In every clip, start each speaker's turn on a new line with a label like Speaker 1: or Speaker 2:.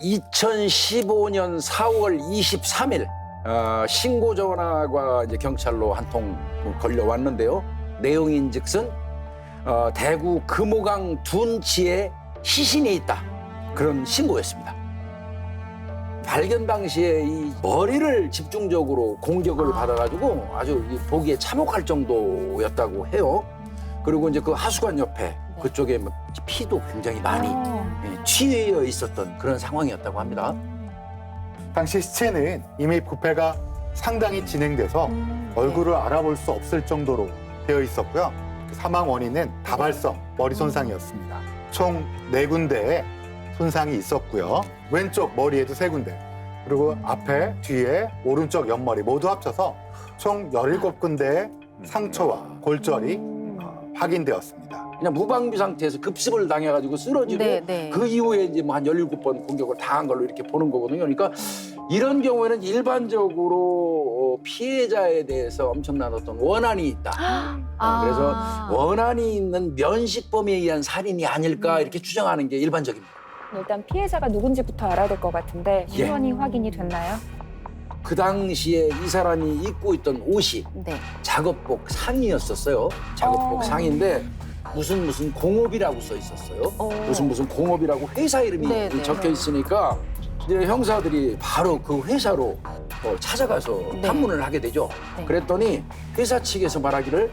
Speaker 1: 2015년 4월 23일 어, 신고 전화가 이제 경찰로 한 통 걸려왔는데요. 내용인즉슨 어, 대구 금호강 둔치에 시신이 있다 그런 신고였습니다. 발견 당시에 이 머리를 집중적으로 공격을 받아가지고 아주 이 보기에 참혹할 정도였다고 해요. 그리고 이제 그 하수관 옆에 그쪽에 뭐 피도 굉장히 많이
Speaker 2: 어.
Speaker 1: 예, 취해 있었던 그런 상황이었다고 합니다.
Speaker 3: 당시 시체는 이미 부패가 상당히 진행돼서
Speaker 2: 음,
Speaker 3: 얼굴을 알아볼 수 없을 정도로 되어 있었고요. 그 사망 원인은 다발성 머리 손상이었습니다. 총 네 군데에 손상이 있었고요. 왼쪽 머리에도 세 군데, 그리고 앞에, 뒤에, 오른쪽 옆머리 모두 합쳐서 총 17군데의 상처와 골절이
Speaker 2: 음.
Speaker 3: 어, 확인되었습니다.
Speaker 1: 그냥 무방비 상태에서 급습을 당해가지고 쓰러지고
Speaker 2: 네, 네.
Speaker 1: 그 이후에 이제 뭐 한 17번 공격을 당한 걸로 이렇게 보는 거거든요. 그러니까 이런 경우에는 일반적으로 어, 피해자에 대해서 엄청난 어떤 원한이 있다.
Speaker 2: 아.
Speaker 1: 그래서 원한이 있는 면식범에 의한 살인이 아닐까 이렇게 추정하는 게 일반적입니다.
Speaker 2: 일단 피해자가 누군지부터 알아야 될 것 같은데
Speaker 1: 예.
Speaker 2: 신원이 확인이 됐나요?
Speaker 1: 그 당시에 이 사람이 입고 있던 옷이
Speaker 2: 네.
Speaker 1: 작업복 상이었었어요. 작업복
Speaker 2: 어.
Speaker 1: 상인데 무슨 무슨 공업이라고 써 있었어요.
Speaker 2: 어.
Speaker 1: 무슨 무슨 공업이라고 회사 이름이
Speaker 2: 네, 네,
Speaker 1: 적혀
Speaker 2: 네.
Speaker 1: 있으니까 이제 형사들이 바로 그 회사로 어, 찾아가서
Speaker 2: 네.
Speaker 1: 탐문을 하게 되죠.
Speaker 2: 네.
Speaker 1: 그랬더니 회사 측에서 말하기를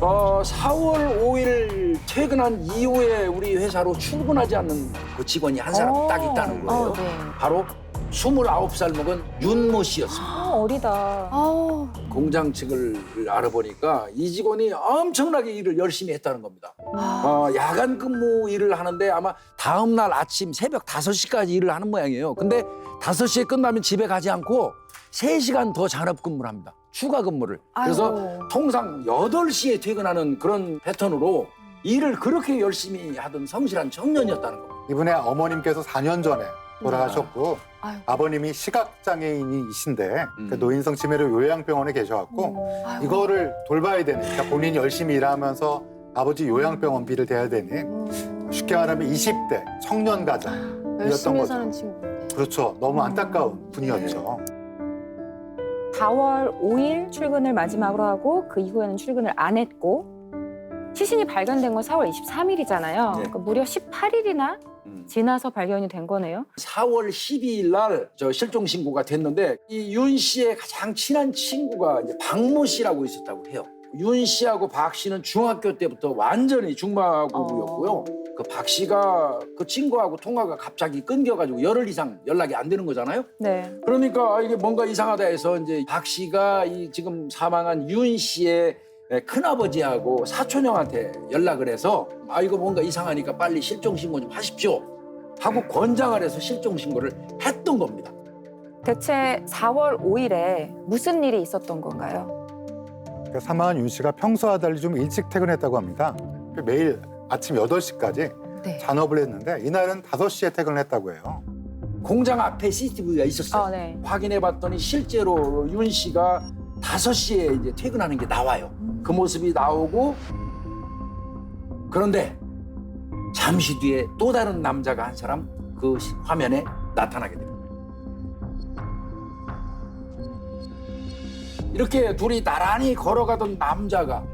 Speaker 1: 어, 4월 5일 퇴근한 이후에 우리 회사로 출근하지 않는 그 직원이 한 사람
Speaker 2: 어.
Speaker 1: 딱 있다는 거예요.
Speaker 2: 어, 네.
Speaker 1: 바로 29살 먹은 윤모 씨였습니다.
Speaker 2: 아, 어리다. 아우.
Speaker 1: 공장 측을 알아보니까 이 직원이 엄청나게 일을 열심히 했다는 겁니다.
Speaker 2: 아.
Speaker 1: 어, 야간 근무 일을 하는데 아마 다음 날 아침 새벽 5시까지 일을 하는 모양이에요. 근데 5시에 끝나면 집에 가지 않고 3시간 더 잔업 근무를 합니다. 추가 근무를. 그래서
Speaker 2: 아이고.
Speaker 1: 통상 8시에 퇴근하는 그런 패턴으로 일을 그렇게 열심히 하던 성실한 청년이었다는 겁니다.
Speaker 3: 이분의 어머님께서 4년 전에 돌아가셨고
Speaker 2: 아이고.
Speaker 3: 아버님이 시각 장애인이신데
Speaker 1: 음.
Speaker 3: 그 노인성 치매로 요양병원에 계셔갖고
Speaker 2: 아이고.
Speaker 3: 이거를 돌봐야 되는 그러니까 본인이 열심히 일하면서 아버지 요양병원비를 대야 되는
Speaker 2: 음.
Speaker 3: 쉽게 말하면 20대 청년 가장이었던
Speaker 4: 열심히
Speaker 3: 거죠.
Speaker 4: 사는 친구인데.
Speaker 3: 그렇죠. 너무 안타까운 분이었죠.
Speaker 2: 4월 5일 출근을 마지막으로 하고 그 이후에는 출근을 안 했고 시신이 발견된 건 4월 23일이잖아요.
Speaker 1: 네.
Speaker 2: 그러니까 무려 18일이나
Speaker 1: 음.
Speaker 2: 지나서 발견이 된 거네요.
Speaker 1: 4월 12일 날 저 실종 신고가 됐는데 이 윤 씨의 가장 친한 친구가 이제 박모 씨라고 있었다고 해요. 윤 씨하고 박 씨는 중학교 때부터 완전히 중마고부였고요.
Speaker 2: 어.
Speaker 1: 그 박 씨가 그 친구하고 통화가 갑자기 끊겨가지고 열흘 이상 연락이 안 되는 거잖아요.
Speaker 2: 네.
Speaker 1: 그러니까 아, 이게 뭔가 이상하다 해서 이제 박 씨가 이 지금 사망한 윤 씨의 큰아버지하고 사촌 형한테 연락을 해서 아 이거 뭔가 이상하니까 빨리 실종 신고 좀 하십시오 하고 권장을 해서 실종 신고를 했던 겁니다.
Speaker 2: 대체 4월 5일에 무슨 일이 있었던 건가요?
Speaker 3: 그 사망한 윤 씨가 평소와 달리 좀 일찍 퇴근했다고 합니다. 그 매일 아침 8시까지
Speaker 2: 네.
Speaker 3: 잔업을 했는데 이날은 5시에 퇴근을 했다고 해요.
Speaker 1: 공장 앞에 CCTV가 있었어요.
Speaker 2: 아, 네.
Speaker 1: 확인해 봤더니 실제로 윤 씨가 5시에 이제 퇴근하는 게 나와요. 그 모습이 나오고 그런데 잠시 뒤에 또 다른 남자가 한 사람 그 시- 화면에 나타나게 됩니다. 이렇게 둘이 나란히 걸어가던 남자가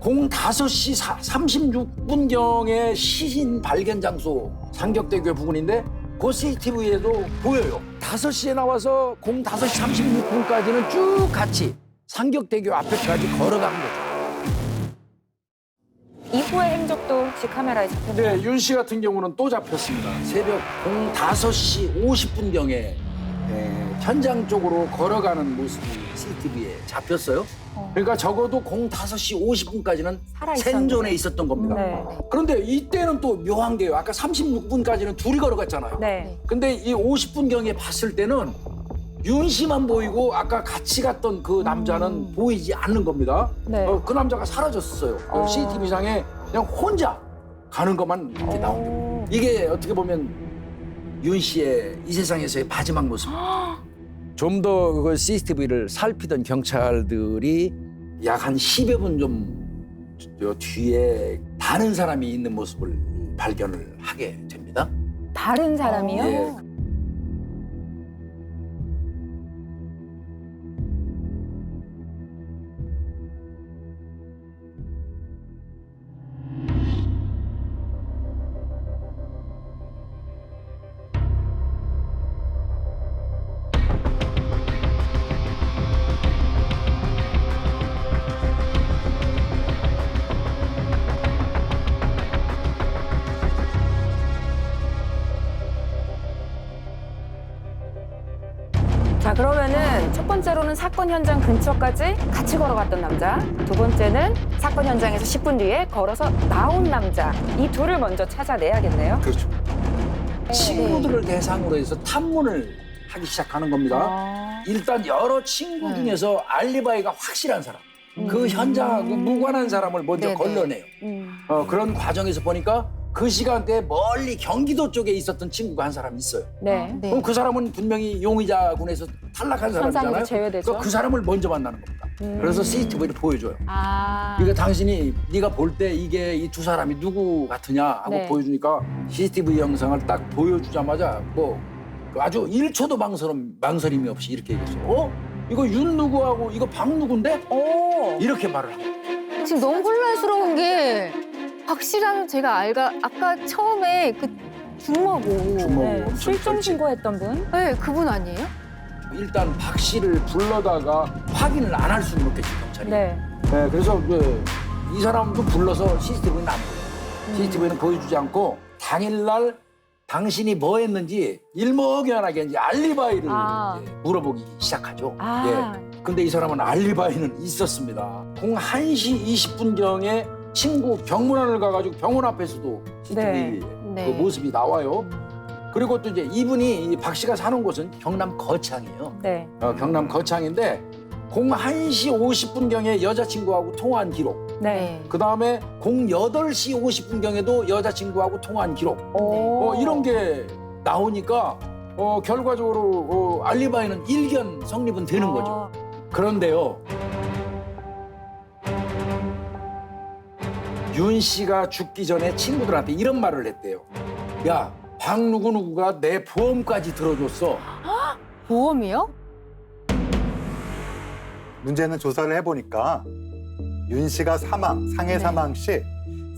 Speaker 1: 05시 36분경에 시신 발견 장소 상격대교 부근인데 그 CCTV에도 보여요. 5시에 나와서 05시 36분까지는 쭉 같이 상격대교 앞에까지 걸어간 거죠.
Speaker 2: 이후의 행적도 혹시 카메라에 잡혔나요?
Speaker 1: 네, 윤 씨 같은 경우는 또 잡혔습니다. 새벽 05시 50분경에 현장 쪽으로 걸어가는 모습이 CCTV에 잡혔어요.
Speaker 2: 어.
Speaker 1: 그러니까 적어도 05시 50분까지는
Speaker 2: 살아있었는데.
Speaker 1: 생존에 있었던 겁니다.
Speaker 2: 네.
Speaker 1: 그런데 이때는 또 묘한 게요. 아까 36분까지는 둘이 걸어갔잖아요.
Speaker 2: 네.
Speaker 1: 근데 이 50분경에 봤을 때는 윤 씨만 보이고 아까 같이 갔던 그 남자는
Speaker 2: 음.
Speaker 1: 보이지 않는 겁니다.
Speaker 2: 네.
Speaker 1: 어, 그 남자가 사라졌어요.
Speaker 2: 어.
Speaker 1: CCTV상에 그냥 혼자 가는 것만 이렇게 나옵니다.
Speaker 2: 오.
Speaker 1: 이게 어떻게 보면 윤 씨의 이 세상에서의 마지막 모습. 좀 더 그 CCTV를 살피던 경찰들이 약 한 10여 분 좀 뒤에 다른 사람이 있는 모습을 발견을 하게 됩니다.
Speaker 2: 다른 사람이요?
Speaker 1: 예,
Speaker 2: 사건 현장 근처까지 같이 걸어갔던 남자. 두 번째는 사건 현장에서 10분 뒤에 걸어서 나온 남자. 이 둘을 먼저 찾아내야겠네요.
Speaker 1: 그렇죠.
Speaker 2: 네.
Speaker 1: 친구들을 대상으로 해서 탐문을 하기 시작하는 겁니다.
Speaker 2: 아.
Speaker 1: 일단 여러 친구
Speaker 4: 네.
Speaker 1: 중에서 알리바이가 확실한 사람, 그
Speaker 2: 음.
Speaker 1: 현장하고 무관한 사람을 먼저
Speaker 4: 네네.
Speaker 1: 걸러내요.
Speaker 2: 음.
Speaker 1: 어, 그런 과정에서 보니까 그 시간대에 멀리 경기도 쪽에 있었던 친구가 한 사람 있어요.
Speaker 2: 네.
Speaker 4: 네.
Speaker 1: 그럼 그 사람은 분명히 용의자군에서 탈락한 사람이잖아요.
Speaker 2: 제외되죠.
Speaker 1: 그러니까 그 사람을 먼저 만나는 겁니다.
Speaker 2: 음.
Speaker 1: 그래서 CCTV를 보여줘요.
Speaker 2: 아.
Speaker 1: 이거 당신이 네가 볼 때 이게 이 두 사람이 누구 같으냐 하고
Speaker 2: 네.
Speaker 1: 보여주니까 CCTV 영상을 딱 보여주자마자 뭐 아주 1초도 망설임, 망설임이 없이 이렇게 얘기했어요. 어? 이거 윤 누구하고 이거 박 누군데?
Speaker 2: 오.
Speaker 1: 이렇게 말을 하고
Speaker 4: 지금 너무 혼란스러운 게 확실한 제가 알가 아까 처음에 그 중마고
Speaker 1: 중마고.
Speaker 2: 네.
Speaker 1: 엄청
Speaker 2: 실종. 신고했던 분.
Speaker 4: 네 그분 아니에요?
Speaker 1: 일단 박 씨를 불러다가 확인을 안 할 수는 없겠지 경찰이.
Speaker 2: 네.
Speaker 1: 네, 그래서 그, 이 사람도 불러서 CCTV는 안 보여요. CCTV는 보여주지 않고 당일날 당신이 뭐 했는지 일목요연하게 이제 알리바이를
Speaker 2: 아.
Speaker 1: 이제 물어보기 시작하죠.
Speaker 2: 아.
Speaker 1: 예. 근데 이 사람은 알리바이는 있었습니다. 공 1시 20분경에 친구 병문안을 가가지고 병원 앞에서도
Speaker 2: 네.
Speaker 4: 네.
Speaker 1: 그 모습이 나와요. 그리고 또 이제 이분이 이 박 씨가 사는 곳은 경남 거창이에요.
Speaker 2: 네.
Speaker 1: 어, 경남 거창인데 공 1시 50분경에 여자친구하고 통화한 기록.
Speaker 2: 네.
Speaker 1: 그 다음에 공 8시 50분경에도 여자친구하고 통화한 기록.
Speaker 2: 오.
Speaker 1: 어, 이런 게 나오니까 어, 결과적으로 어, 알리바이는 일견 성립은 되는 거죠. 그런데요. 윤 씨가 죽기 전에 친구들한테 이런 말을 했대요. 야, 박 누구 누구가 내 보험까지 들어줬어.
Speaker 4: 보험이요?
Speaker 3: 문제는 조사를 해보니까 윤 씨가 사망, 상해
Speaker 4: 네.
Speaker 3: 사망 시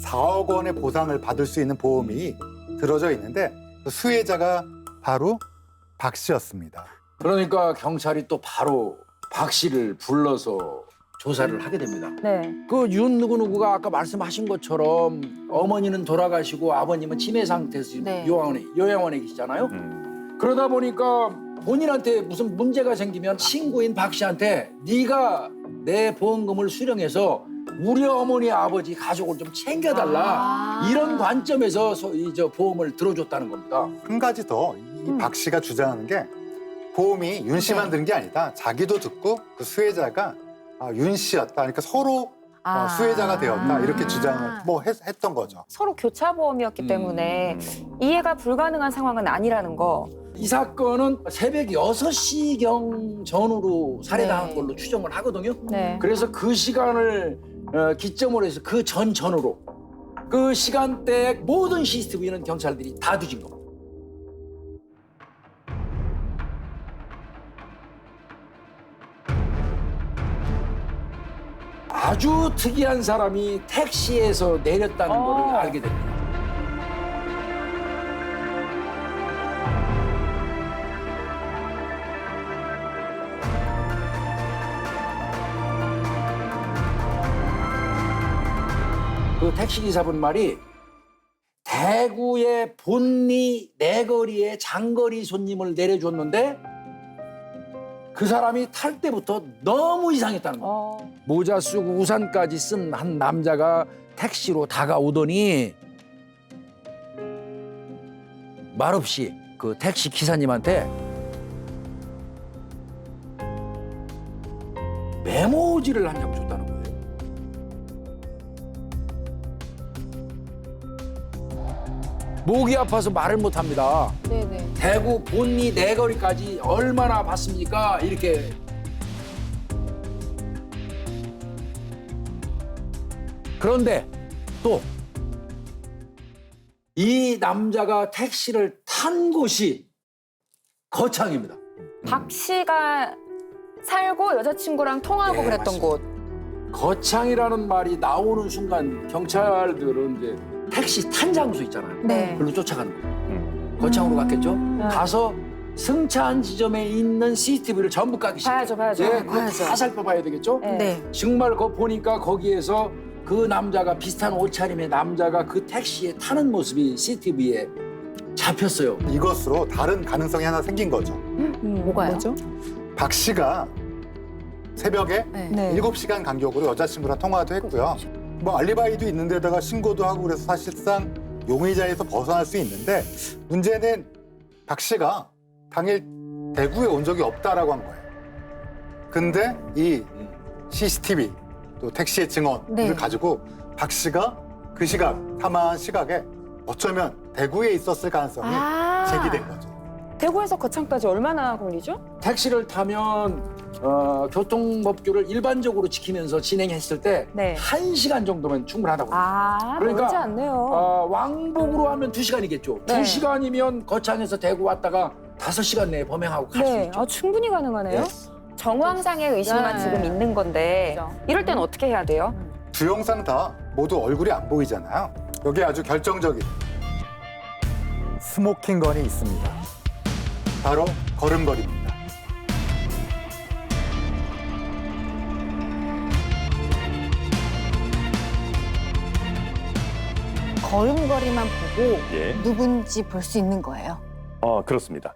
Speaker 3: 4억 원의 보상을 받을 수 있는 보험이 들어져 있는데 그 수혜자가 바로 박 씨였습니다.
Speaker 1: 그러니까 경찰이 또 바로 박 씨를 불러서 조사를 하게 됩니다.
Speaker 2: 네.
Speaker 1: 그 윤 누구누구가 아까 말씀하신 것처럼 어머니는 돌아가시고 아버님은 치매 상태에서
Speaker 4: 네.
Speaker 1: 요양원에, 요양원에 계시잖아요. 그러다 보니까 본인한테 무슨 문제가 생기면 친구인 박 씨한테 네가 내 보험금을 수령해서 우리 어머니 아버지 가족을 좀 챙겨달라
Speaker 4: 아.
Speaker 1: 이런 관점에서 소- 이저 보험을 들어줬다는 겁니다.
Speaker 3: 한 가지 더 이 박 씨가 주장하는 게 보험이 윤 씨만
Speaker 4: 네.
Speaker 3: 든게 아니다. 자기도 듣고 그 수혜자가 아, 윤 씨였다. 그러니까 서로
Speaker 4: 아.
Speaker 3: 어, 수혜자가 되었다. 이렇게 주장을 뭐 했, 던 거죠.
Speaker 2: 서로 교차 보험이었기
Speaker 1: 음.
Speaker 2: 때문에 이해가 불가능한 상황은 아니라는 거.
Speaker 1: 이 사건은 새벽 6시경 전후로 살해당한
Speaker 4: 네.
Speaker 1: 걸로 추정을 하거든요.
Speaker 2: 네.
Speaker 1: 그래서 그 시간을 어, 기점으로 해서 그 전 전후로 그 시간대에 모든 CCTV는 경찰들이 다 뒤진 겁니다. 아주 특이한 사람이 택시에서 내렸다는
Speaker 2: 어.
Speaker 1: 걸 알게 됩니다. 그 택시 기사분 말이 대구의 본리 내거리에 장거리 손님을 내려줬는데 그 사람이 탈 때부터 너무 이상했다는 거예요.
Speaker 2: 어.
Speaker 1: 모자 쓰고 우산까지 쓴 한 남자가 택시로 다가오더니 말없이 그 택시 기사님한테 메모지를 한 장 줬다는 거예요. 목이 아파서 말을 못 합니다.
Speaker 4: 네네.
Speaker 1: 대구 본리 내거리까지 얼마나 봤습니까? 이렇게 그런데 또 이 남자가 택시를 탄 곳이 거창입니다.
Speaker 2: 박 씨가 살고 여자친구랑 통화하고
Speaker 1: 네,
Speaker 2: 그랬던
Speaker 1: 맞습니다.
Speaker 2: 곳.
Speaker 1: 거창이라는 말이 나오는 순간 경찰들은 이제 택시 탄 장소 있잖아요.
Speaker 2: 네.
Speaker 1: 그걸로 쫓아가는 거예요. 거창으로 갔겠죠?
Speaker 2: 네.
Speaker 1: 가서 승차한 지점에 있는 CCTV를 전부 까기 시작해요.
Speaker 2: 봐야죠, 봐야죠.
Speaker 1: 예, 그거
Speaker 4: 봐야죠.
Speaker 1: 다 살펴봐야 되겠죠?
Speaker 2: 네.
Speaker 4: 네.
Speaker 1: 정말 거 보니까 거기에서 그 남자가 비슷한 옷차림의 남자가 그 택시에 타는 모습이 CCTV에 잡혔어요.
Speaker 3: 이것으로 다른 가능성이 하나 생긴 거죠.
Speaker 2: 음,
Speaker 4: 뭐가요?
Speaker 2: 뭐죠?
Speaker 3: 박 씨가 새벽에
Speaker 4: 네.
Speaker 2: 네.
Speaker 3: 일곱 시간 간격으로 여자친구랑 통화도 했고요. 뭐 알리바이도 있는데다가 신고도 하고 그래서 사실상 용의자에서 벗어날 수 있는데 문제는 박 씨가 당일 대구에 온 적이 없다라고 한 거예요. 근데 이 CCTV 또 택시의 증언을
Speaker 4: 네.
Speaker 3: 가지고 박 씨가 그 시각 사망한 시각에 어쩌면 대구에 있었을 가능성이
Speaker 2: 아.
Speaker 3: 제기된 거죠.
Speaker 2: 대구에서 거창까지 얼마나 걸리죠?
Speaker 1: 택시를 타면 어, 교통법규를 일반적으로 지키면서 진행했을 때
Speaker 2: 네.
Speaker 1: 한시간 정도면 충분하다고.
Speaker 2: 아,
Speaker 1: 그러니까,
Speaker 2: 멀지 않네요.
Speaker 1: 어, 왕복으로 하면 두시간이겠죠
Speaker 2: 네.
Speaker 1: 두시간이면 거창에서 대구 왔다가 다섯 시간 내에 범행하고 갈 수
Speaker 2: 네,
Speaker 1: 있죠.
Speaker 2: 아, 충분히 가능하네요.
Speaker 1: 네.
Speaker 2: 정황상의 의심만
Speaker 4: 네.
Speaker 2: 지금 있는 건데
Speaker 4: 그렇죠.
Speaker 2: 이럴 때는 어떻게 해야 돼요?
Speaker 3: 두 영상 다 모두 얼굴이 안 보이잖아요. 여기 아주 결정적인 스모킹 건이 있습니다. 바로 걸음걸이입니다.
Speaker 4: 걸음걸이만 보고
Speaker 5: 예.
Speaker 4: 누군지 볼 수 있는 거예요.
Speaker 5: 어, 그렇습니다.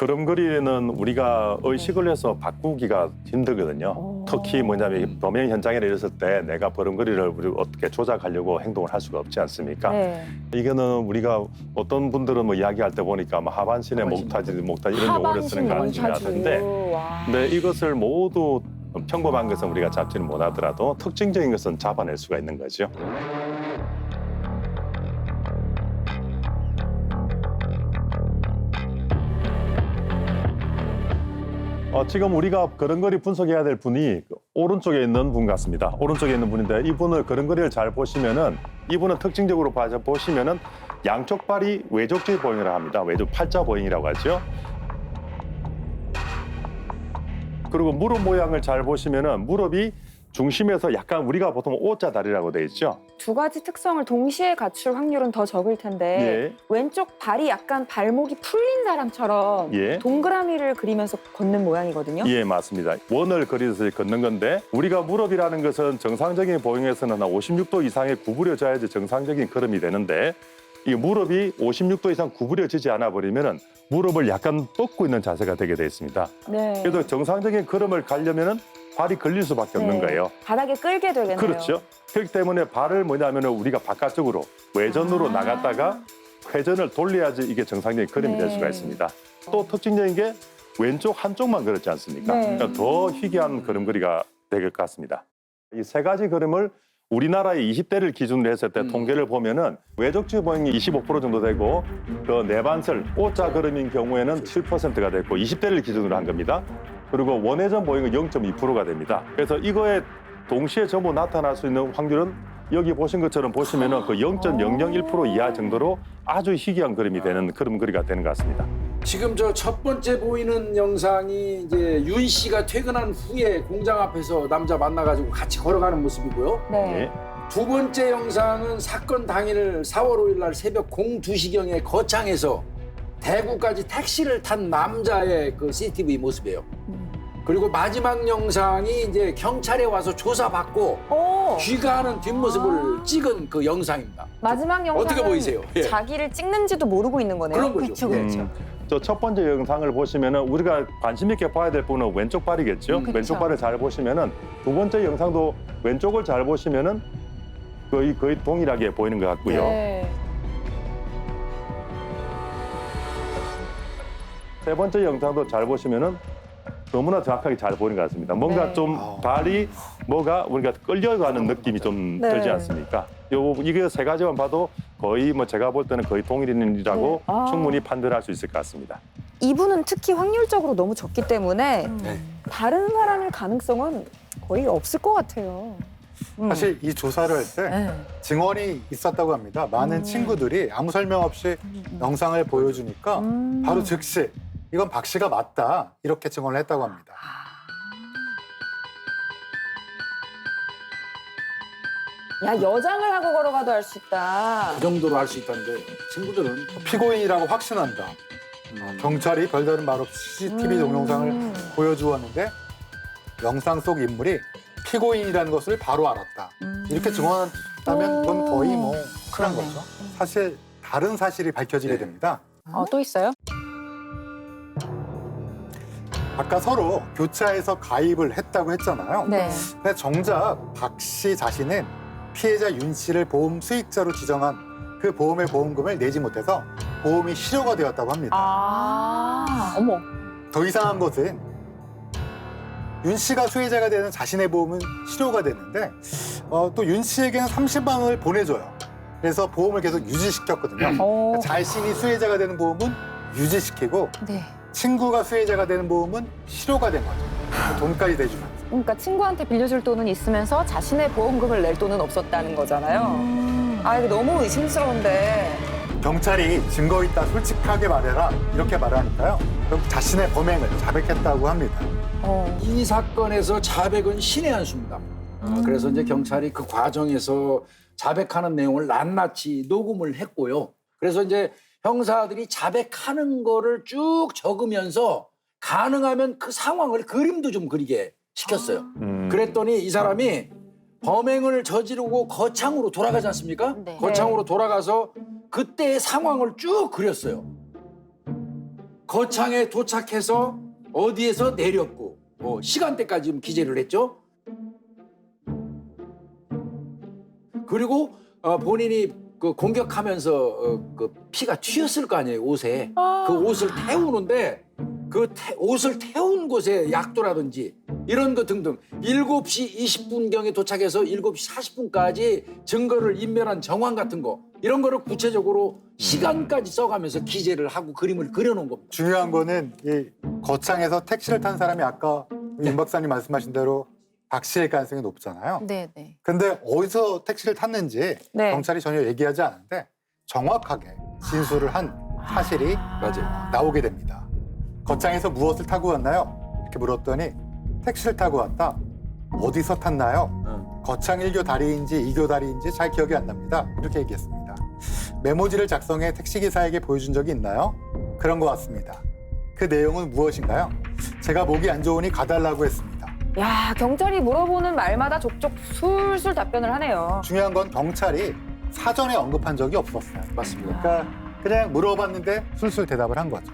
Speaker 5: 걸음걸이는 우리가 의식을 해서 바꾸기가 힘들거든요. 특히 뭐냐면 범행 현장에 이르렀을 때 내가 걸음걸이를 우리 어떻게 조작하려고 행동을 할 수가 없지 않습니까?
Speaker 2: 네.
Speaker 5: 이거는 우리가 어떤 분들은 뭐 이야기할 때 보니까 뭐 하반신에
Speaker 1: 하반신.
Speaker 5: 목타지 목타지 이런 용어를 쓰는 거.
Speaker 2: 와.
Speaker 5: 근데 이것을 모두 평범한 것은 우리가 잡지는 못하더라도 특징적인 것은 잡아낼 수가 있는 거죠. 어, 지금 우리가 걸음걸이 분석해야 될 분이 그 오른쪽에 있는 분 같습니다. 오른쪽에 있는 분인데 이분을 걸음걸이를 잘 보시면은 이분은 특징적으로 봐- 보시면은 양쪽 발이 외적지 보행이라고 합니다. 외적 팔자 보행이라고 하죠. 그리고 무릎 모양을 잘 보시면은 무릎이 중심에서 약간 우리가 보통 O자 다리라고 돼 있죠.
Speaker 2: 두 가지 특성을 동시에 갖출 확률은 더 적을 텐데 왼쪽 발이 약간 발목이 풀린 사람처럼
Speaker 5: 예.
Speaker 2: 동그라미를 그리면서 걷는 모양이거든요.
Speaker 5: 예, 맞습니다. 원을 그려서 걷는 건데 우리가 무릎이라는 것은 정상적인 보행에서는 한 56도 이상의 구부려져야지 정상적인 걸음이 되는데 이 무릎이 56도 이상 구부려지지 않아 버리면은 무릎을 약간 뻗고 있는 자세가 되게 돼 있습니다.
Speaker 2: 네.
Speaker 5: 그래서 정상적인 걸음을 가려면은 발이 걸릴 수밖에 없는
Speaker 2: 네.
Speaker 5: 거예요.
Speaker 2: 바닥에 끌게 되겠네요.
Speaker 5: 그렇죠. 그렇기 때문에 발을 뭐냐면은 우리가 바깥쪽으로 외전으로
Speaker 2: 아.
Speaker 5: 나갔다가 회전을 돌려야지 이게 정상적인 걸음이 될
Speaker 2: 네.
Speaker 5: 수가 있습니다. 또 특징적인 게 왼쪽 한쪽만 걸었지 않습니까?
Speaker 2: 네.
Speaker 5: 그러니까 더 희귀한 걸음걸이가 될 것 같습니다. 이 세 가지 걸음을 우리나라의 20대를 기준으로 했을 때
Speaker 1: 음.
Speaker 5: 통계를 보면은 외적지 보행이 25% 정도 되고 그 내반설 O자 걸음인 경우에는 7%가 됐고 20대를 기준으로 한 겁니다. 그리고 원회전 보행은 0.2%가 됩니다. 그래서 이거에 동시에 전부 나타날 수 있는 확률은 여기 보신 것처럼 보시면은 그 0.001% 이하 정도로 아주 희귀한 그림이 되는 걸음걸이가 되는 것 같습니다.
Speaker 1: 지금 저 첫 번째 보이는 영상이 이제 윤 씨가 퇴근한 후에 공장 앞에서 남자 만나가지고 같이 걸어가는 모습이고요.
Speaker 2: 네.
Speaker 5: 예.
Speaker 1: 두 번째 영상은 사건 당일 4월 5일 날 새벽 02시경에 거창에서 대구까지 택시를 탄 남자의 그 CCTV 모습이에요. 그리고 마지막 영상이 이제 경찰에 와서 조사받고
Speaker 2: 오,
Speaker 1: 귀가하는 뒷모습을 찍은 그 영상입니다.
Speaker 2: 마지막 영상은
Speaker 1: 어떻게 보이세요? 예.
Speaker 2: 자기를 찍는지도 모르고 있는 거네요.
Speaker 1: 그런 거죠.
Speaker 4: 그쵸,
Speaker 1: 예.
Speaker 4: 그쵸.
Speaker 5: 저 첫 번째 영상을 보시면은 우리가 관심 있게 봐야 될 부분은 왼쪽 발이겠죠.
Speaker 4: 음, 그쵸.
Speaker 5: 왼쪽 발을 잘 보시면은 두 번째 영상도 왼쪽을 잘 보시면은 거의 거의 동일하게 보이는 것 같고요.
Speaker 2: 네.
Speaker 5: 세 번째 영상도 잘 보시면은 너무나 정확하게 잘 보이는 것 같습니다. 뭔가
Speaker 2: 네.
Speaker 5: 좀
Speaker 3: 아.
Speaker 5: 발이 뭐가 우리가 끌려가는 느낌이 좀
Speaker 2: 네.
Speaker 5: 들지 않습니까? 요 이게 세 가지만 봐도 거의 뭐 제가 볼 때는 거의 동일인이라고
Speaker 2: 네. 아.
Speaker 5: 충분히 판단할 수 있을 것 같습니다.
Speaker 2: 이분은 특히 확률적으로 너무 적기 때문에
Speaker 1: 네.
Speaker 2: 다른 사람일 가능성은 거의 없을 것 같아요. 음.
Speaker 3: 사실 이 조사를 할 때
Speaker 2: 네.
Speaker 3: 증언이 있었다고 합니다. 많은
Speaker 2: 음.
Speaker 3: 친구들이 아무 설명 없이 영상을 보여주니까
Speaker 2: 음.
Speaker 3: 바로 즉시 이건 박 씨가 맞다 이렇게 증언을 했다고 합니다.
Speaker 2: 야 여장을 하고 걸어가도 할 수 있다.
Speaker 1: 그 정도로 할 수 있다는데 친구들은
Speaker 3: 피고인이라고 확신한다. 어, 경찰이 별다른 말 없이 CCTV
Speaker 2: 음.
Speaker 3: 동영상을 보여주었는데 영상 속 인물이 피고인이라는 것을 바로 알았다.
Speaker 2: 음.
Speaker 3: 이렇게 증언한다면 그건 거의 뭐
Speaker 2: 그러네요.
Speaker 3: 거죠. 사실 다른 사실이 밝혀지게
Speaker 1: 네.
Speaker 3: 됩니다.
Speaker 2: 어, 또 있어요?
Speaker 3: 아까 서로 교차해서 가입을 했다고 했잖아요.
Speaker 4: 네.
Speaker 3: 근데 정작 박 씨 자신은 피해자 윤 씨를 보험 수익자로 지정한 그 보험의 보험금을 내지 못해서 보험이 실효가 되었다고 합니다.
Speaker 2: 아, 어머.
Speaker 3: 더 이상한 것은 윤 씨가 수혜자가 되는 자신의 보험은 실효가 되는데 어, 또 윤 씨에게는 30만 원을 보내줘요. 그래서 보험을 계속 유지시켰거든요.
Speaker 2: 어.
Speaker 3: 자신이 수혜자가 되는 보험은 유지시키고
Speaker 4: 네.
Speaker 3: 친구가 수혜자가 되는 보험은 실효가 된 거죠. 돈까지 대주면서.
Speaker 2: 그러니까 친구한테 빌려줄 돈은 있으면서 자신의 보험금을 낼 돈은 없었다는 거잖아요.
Speaker 4: 음.
Speaker 2: 아, 이거 너무 의심스러운데.
Speaker 3: 경찰이 증거 있다 솔직하게 말해라 이렇게 말하니까요. 그럼 자신의 범행을 자백했다고 합니다.
Speaker 2: 어.
Speaker 1: 이 사건에서 자백은 신의 한 수입니다. 어, 그래서 이제 경찰이 그 과정에서 자백하는 내용을 낱낱이 녹음을 했고요. 그래서 이제 형사들이 자백하는 거를 쭉 적으면서 가능하면 그 상황을 그림도 좀 그리게 시켰어요.
Speaker 5: 음.
Speaker 1: 그랬더니 이 사람이 범행을 저지르고 거창으로 돌아가지 않습니까?
Speaker 4: 네.
Speaker 1: 거창으로 돌아가서 그때의 상황을 쭉 그렸어요. 거창에 도착해서 어디에서 내렸고 어, 시간대까지 지금 기재를 했죠. 그리고 어, 본인이 그 공격하면서 어, 그 피가 튀었을 거 아니에요 옷에. 그 옷을 태우는데 그 태- 옷을 태운 곳에 약도라든지 이런 거 등등 7시 20분경에 도착해서 7시 40분까지 증거를 인멸한 정황 같은 거 이런 거를 구체적으로 시간까지 써가면서 기재를 하고 그림을 그려놓은 겁니다.
Speaker 3: 중요한 거는 이 거창에서 택시를 탄 사람이 아까 윤 박사님 말씀하신 대로 박 씨일 가능성이 높잖아요.
Speaker 4: 네, 네.
Speaker 3: 근데 어디서 택시를 탔는지
Speaker 2: 네.
Speaker 3: 경찰이 전혀 얘기하지 않는데 정확하게 진술을 한 사실이
Speaker 1: 맞아요.
Speaker 3: 나오게 됩니다. 거창에서 무엇을 타고 왔나요? 이렇게 물었더니 택시를 타고 왔다. 어디서 탔나요?
Speaker 1: 응.
Speaker 3: 거창 1교 다리인지 2교 다리인지 잘 기억이 안 납니다. 이렇게 얘기했습니다. 메모지를 작성해 택시기사에게 보여준 적이 있나요? 그런 것 같습니다. 그 내용은 무엇인가요? 제가 목이 안 좋으니 가달라고 했습니다.
Speaker 2: 야, 경찰이 물어보는 말마다 족족 술술 답변을 하네요.
Speaker 3: 중요한 건 경찰이 사전에 언급한 적이 없었어요.
Speaker 1: 맞습니다.
Speaker 3: 그러니까 그냥 물어봤는데 술술 대답을 한 거죠.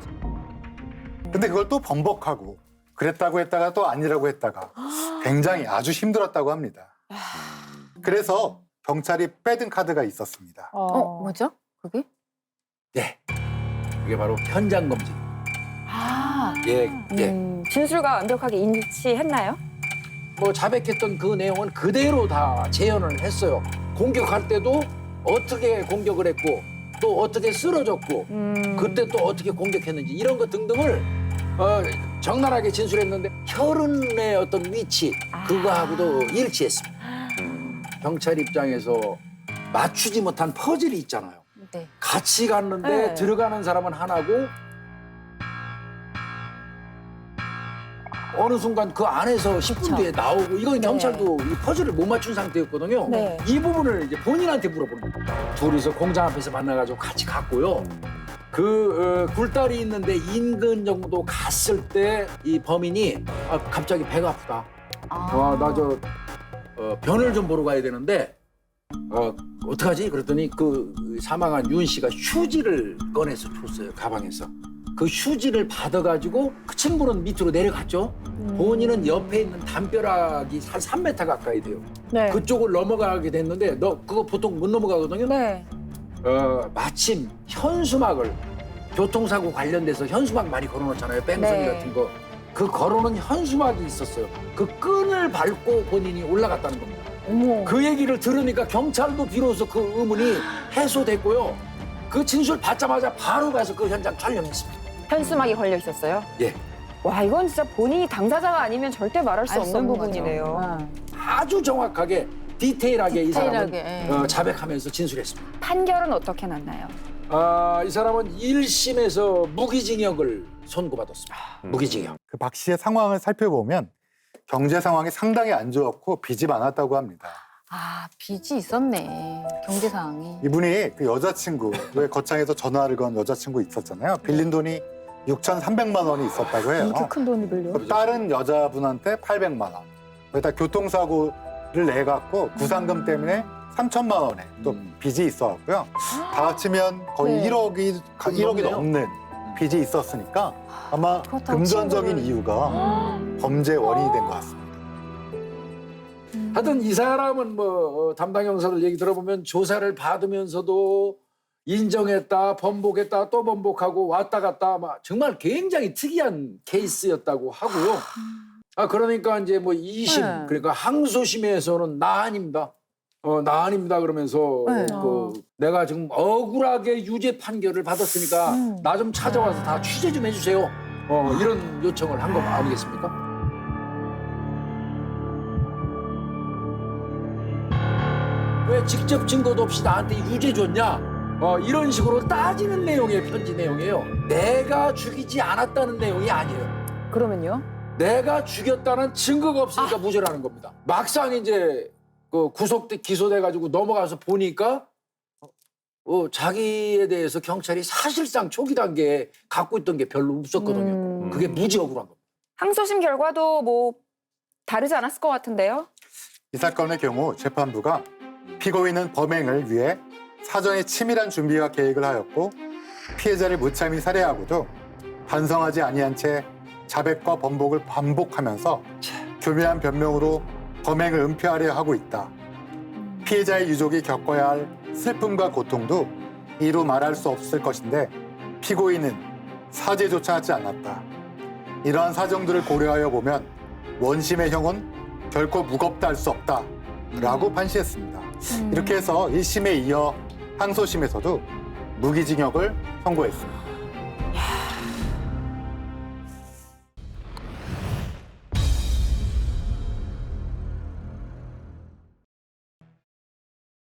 Speaker 3: 근데 그걸 또 번복하고 그랬다고 했다가 또 아니라고 했다가 굉장히 아주 힘들었다고 합니다. 그래서 경찰이 빼든 카드가 있었습니다.
Speaker 4: 어, 뭐죠? 그게?
Speaker 1: 네. 이게 바로 현장 검증.
Speaker 4: 아,
Speaker 1: 예, 예.
Speaker 2: 음, 진술과 완벽하게 일치했나요?
Speaker 1: 뭐 자백했던 그 내용은 그대로 다 재현을 했어요. 공격할 때도 어떻게 공격을 했고 또 어떻게 쓰러졌고
Speaker 2: 음.
Speaker 1: 그때 또 어떻게 공격했는지 이런 것 등등을 어, 적나라하게 진술했는데 혈흔의 어떤 위치 그거하고도 일치했습니다. 경찰 입장에서 맞추지 못한 퍼즐이 있잖아요.
Speaker 4: 네.
Speaker 1: 같이 갔는데
Speaker 2: 네.
Speaker 1: 들어가는 사람은 하나고 어느 순간 그 안에서 10분
Speaker 4: 그쵸.
Speaker 1: 뒤에 나오고 이건 경찰도 이 퍼즐을 못 맞춘 상태였거든요.
Speaker 2: 네.
Speaker 1: 이 부분을 이제 본인한테 물어보는 겁니다. 둘이서 공장 앞에서 만나가지고 같이 갔고요. 그 어, 굴다리 있는데 인근 정도 갔을 때 이 범인이 아, 갑자기 배가 아프다.
Speaker 4: 아,
Speaker 1: 나 저 어, 변을 좀 보러 가야 되는데 어, 어떡하지? 그랬더니 그 사망한 윤 씨가 휴지를 꺼내서 줬어요 가방에서 그 휴지를 받아가지고 그 친구는 밑으로 내려갔죠. 본인은 옆에 있는 담벼락이 한 3m 가까이 돼요.
Speaker 2: 네.
Speaker 1: 그쪽을 넘어가게 됐는데 너 그거 보통 못 넘어가거든요.
Speaker 2: 네.
Speaker 1: 어, 마침 현수막을 교통사고 관련돼서 현수막 많이 걸어놓잖아요. 뺑소니
Speaker 2: 네.
Speaker 1: 같은 거. 그 걸어놓은 현수막이 있었어요. 그 끈을 밟고 본인이 올라갔다는 겁니다.
Speaker 2: 어머.
Speaker 1: 그 얘기를 들으니까 경찰도 비로소 그 의문이 해소됐고요. 그 진술 받자마자 바로 가서 그 현장 촬영했습니다.
Speaker 2: 현수막이 걸려 있었어요?
Speaker 1: 예.
Speaker 2: 와, 이건 진짜 본인이 당사자가 아니면 절대 말할 수 없는
Speaker 4: 없는
Speaker 2: 부분이네요.
Speaker 4: 거죠.
Speaker 1: 아주 정확하게 디테일하게, 이
Speaker 4: 디테일하게,
Speaker 1: 사람은
Speaker 4: 예.
Speaker 1: 어, 자백하면서 진술했습니다.
Speaker 2: 판결은 어떻게 났나요?
Speaker 1: 아, 이 사람은 1심에서 무기징역을 선고받았습니다. 무기징역.
Speaker 3: 그 박 씨의 상황을 살펴보면 경제 상황이 상당히 안 좋았고 빚이 많았다고 합니다.
Speaker 4: 아, 빚이 있었네. 경제 상황이.
Speaker 3: 이분이 그 여자친구 왜 거창에서 전화를 건 여자친구 있었잖아요. 빌린 돈이 6,300만 원이 있었다고 해요.
Speaker 2: 이렇게 큰 돈을 빌려?
Speaker 3: 그 다른 여자분한테 800만 원. 거기다 교통사고를 내 갖고 구상금 때문에 3천만 원에 또
Speaker 1: 음.
Speaker 3: 빚이 있어갖고요. 다 합치면 거의
Speaker 2: 네.
Speaker 3: 1억이
Speaker 1: 좀
Speaker 3: 1억이
Speaker 1: 넘네요.
Speaker 3: 넘는 빚이 있었으니까 아마 금전적인
Speaker 4: 친구를-
Speaker 3: 이유가 범죄 원인이 된 것 같습니다.
Speaker 1: 하여튼 이 사람은 뭐 어, 담당 형사들 얘기 들어보면 조사를 받으면서도 인정했다, 번복했다, 또 번복하고 왔다 갔다 막 정말 굉장히 특이한 케이스였다고 하고요. 아 그러니까 이제 뭐 2심
Speaker 2: 네.
Speaker 1: 그러니까 항소심에서는 나 아닙니다. 어, 나 아닙니다 그러면서
Speaker 2: 네.
Speaker 1: 그 내가 지금 억울하게 유죄 판결을 받았으니까
Speaker 2: 음.
Speaker 1: 나 좀 찾아와서 다 취재 좀 해주세요. 어, 이런 요청을 한 거 아니겠습니까? 왜 직접 증거도 없이 나한테 유죄 줬냐? 어, 이런 식으로 따지는 내용의 편지 내용이에요. 내가 죽이지 않았다는 내용이 아니에요.
Speaker 2: 그러면요?
Speaker 1: 내가 죽였다는 증거가 없으니까 무죄라는 겁니다. 막상 이제 그 구속돼 기소돼 가지고 넘어가서 보니까 어, 자기에 대해서 경찰이 사실상 초기 단계에 갖고 있던 게 별로 없었거든요.
Speaker 2: 음.
Speaker 1: 그게 무지 억울한 겁니다.
Speaker 2: 항소심 결과도 뭐 다르지 않았을 것 같은데요?
Speaker 3: 이 사건의 경우 재판부가 피고인은 범행을 위해 사전에 치밀한 준비와 계획을 하였고 피해자를 무참히 살해하고도 반성하지 아니한 채 자백과 번복을 반복하면서 교묘한 변명으로 범행을 은폐하려 하고 있다. 피해자의 유족이 겪어야 할 슬픔과 고통도 이루 말할 수 없을 것인데 피고인은 사죄조차 하지 않았다. 이러한 사정들을 고려하여 보면 원심의 형은 결코 무겁다 할 수 없다. 라고 판시했습니다. 이렇게 해서 1심에 이어 항소심에서도 무기징역을 선고했습니다.